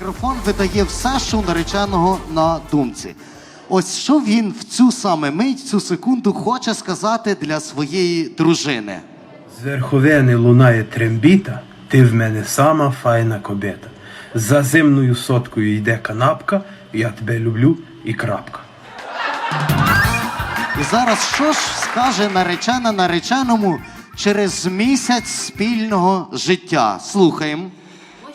Мікрофон видає все, що у нареченого на думці. Ось що він в цю саме мить, в цю секунду хоче сказати для своєї дружини. З верховини лунає трембіта, ти в мене сама файна кобета. За зимною соткою йде канапка, я тебе люблю і крапка. І зараз що ж скаже наречена нареченому через місяць спільного життя? Слухаємо.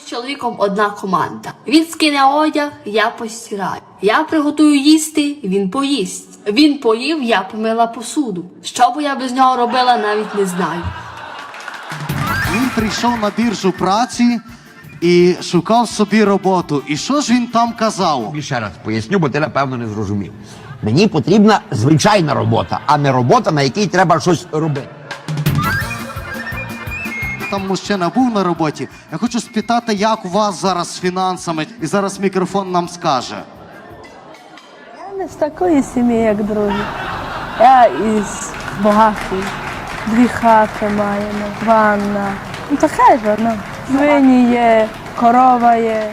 З чоловіком одна команда. Він скине одяг, я постираю. Я приготую їсти, він поїсть. Він поїв, я помила посуду. Що б я без нього робила, навіть не знаю. Він прийшов на біржу праці і шукав собі роботу. І що ж він там казав? Тобі ще раз поясню, бо ти напевно не зрозумів. Мені потрібна звичайна робота, а не робота, на якій треба щось робити. Там мужчина був на роботі. Я хочу спитати, як у вас зараз з фінансами, і зараз мікрофон нам скаже. Я не з такої сім'ї, як другі. Я із багатої. Дві хати маємо, ванна. Ну таке ж воно. Свині є, корова є.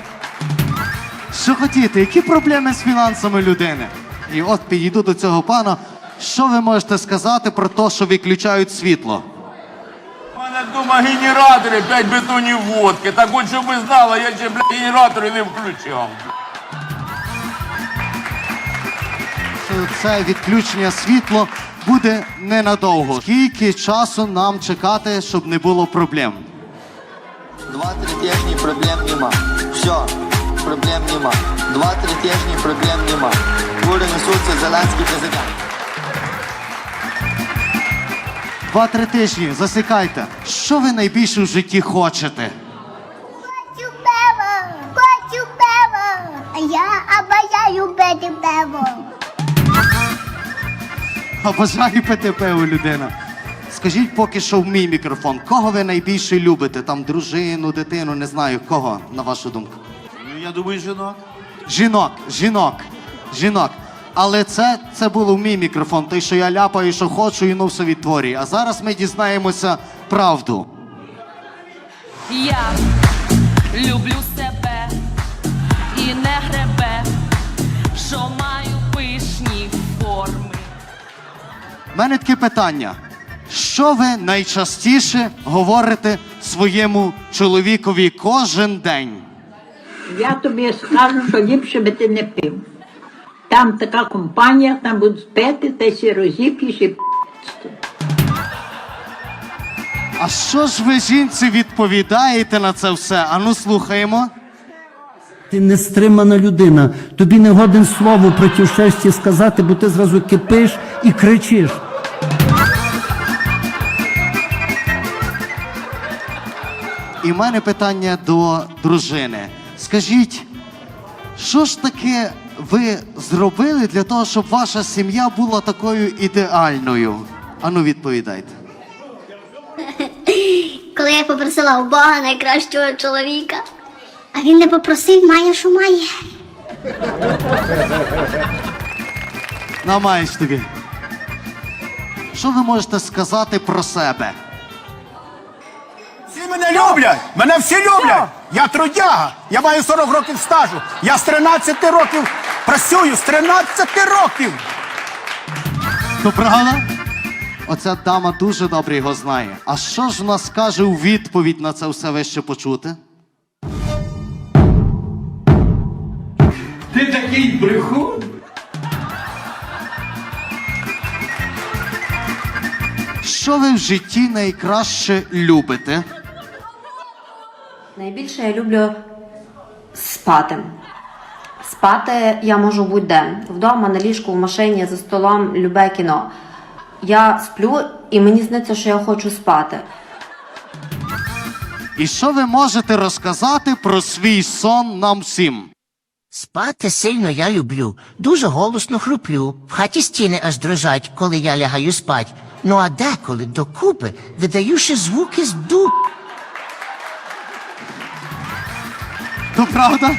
Що хотіти? Які проблеми з фінансами людини? І от підійду до цього пана. Що ви можете сказати про те, що виключають світло? Вдома генератори, 5 бетонів водки. Так от, щоб ви знали, я ще, бля, генератори не включав. Це відключення світла буде ненадовго. Скільки часу нам чекати, щоб не було проблем? Два-три тижні проблем нема. Все, проблем нема. Два-три тижні проблем нема. Кури несуться Зеленський президент. Два-три тижні, засікайте. Що ви найбільше в житті хочете? Хочу пиво, хочу пиво, а я обожаю пити пиво. А бажаю пити пиво, людина. Скажіть поки що в мій мікрофон, кого ви найбільше любите? Там дружину, дитину, не знаю, кого, на вашу думку? Ну, я думаю, жінок. Жінок, жінок, жінок. Але це, це було в мій мікрофон, той, що я ляпаю, що хочу, і ну все відтворюю. А зараз ми дізнаємося правду. Я люблю себе і не гребе, що маю пишні форми. У мене таке питання. Що ви найчастіше говорите своєму чоловікові кожен день? Я тобі скажу, що ліпше би ти не пив. Там така компанія, там будуть пити, та й розіп'єш і А що ж ви жінці відповідаєте на це все? Ану слухаємо. Ти нестримана людина. Тобі не годен слово проти щастя сказати, бо ти зразу кипиш і кричиш. І в мене питання до дружини. Скажіть, що ж таке ви зробили для того, щоб ваша сім'я була такою ідеальною? Ану, відповідайте. Коли я попросила у Бога найкращого чоловіка, а він не попросив, має, що має. Намаєш тобі. Що ви можете сказати про себе? Всі мене люблять! Мене всі люблять! Я трудяга! Я маю 40 років стажу! Я з 13 років працюю, з 13 років! То правда? Оця дама дуже добре його знає. А що ж вона скаже у відповідь на це все ви ще почути? Ти такий брехун? Що ви в житті найкраще любите? Найбільше я люблю спати. Спати я можу будь-де. Вдома, на ліжку, в машині, за столом, любе кіно. Я сплю і мені сниться, що я хочу спати. І що ви можете розказати про свій сон нам всім? Спати сильно я люблю. Дуже голосно хруплю. В хаті стіни аж дрожать, коли я лягаю спать. Ну а деколи докупи видаю ще звуки з дуб. То правда?